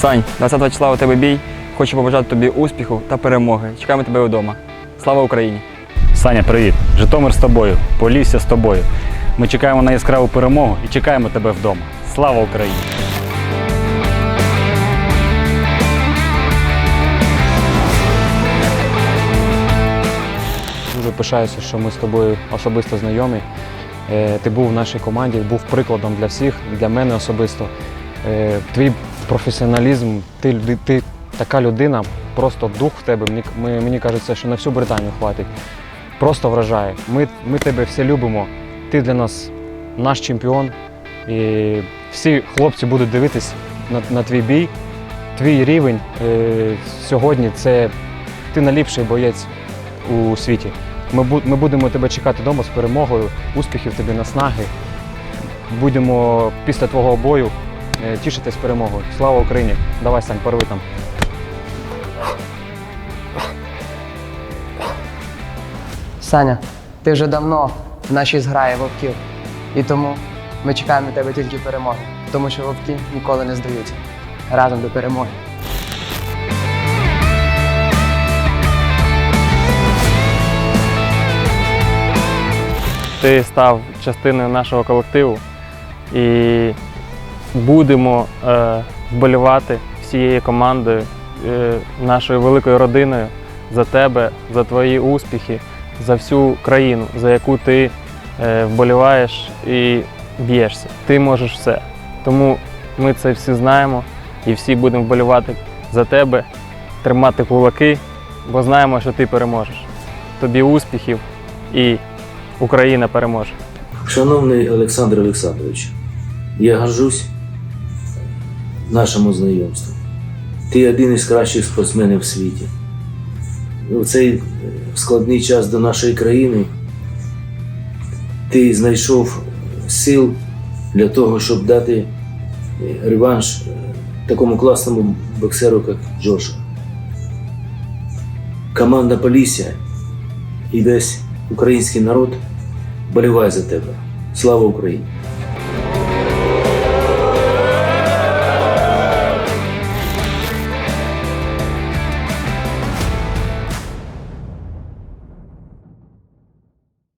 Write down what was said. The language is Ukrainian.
Сань, 20 числа у тебе бій. Хочу побажати тобі успіху та перемоги. Чекаємо тебе вдома. Слава Україні! Саня, привіт! Житомир з тобою, Полісся з тобою. Ми чекаємо на яскраву перемогу і чекаємо тебе вдома. Слава Україні! Дуже пишаюся, що ми з тобою особисто знайомі. Е, Ти був в нашій команді, був прикладом для всіх, для мене особисто. Е, Твій професіоналізм, ти, ти така людина, просто дух в тебе. Мені, мені кажеться, що на всю Британію хватить. Просто вражає. Ми, ми тебе всі любимо. Ти для нас наш чемпіон. І всі хлопці будуть дивитись на, на твій бій. Твій рівень е, сьогодні це ти найліпший боєць у світі. Ми, ми будемо тебе чекати вдома з перемогою, успіхів тобі наснаги. Будемо після твого бою тішитись перемогою. Слава Україні! Давай, Сань, порви там. Саня, ти вже давно в нашій зграї вовків. І тому ми чекаємо на тебе тільки перемоги. Тому що вовки ніколи не здаються. Разом до перемоги. ти став частиною нашого колективу і будемо е, вболівати всією командою, е, нашою великою родиною за тебе, за твої успіхи, за всю країну, за яку ти е, вболіваєш і б'єшся. Ти можеш все. Тому ми це всі знаємо і всі будемо вболівати за тебе, тримати кулаки, бо знаємо, що ти переможеш. Тобі успіхів і Україна переможе. Шановний Олександр Олександрович, я горжусь нашому знайомству. Ти один із кращих спортсменів в світі. У цей е, складний час до нашої країни ти знайшов сил для того, щоб дати е, реванш е, такому класному боксеру, як Джоша. Команда Полісся і весь український народ боліває за тебе. Слава Україні!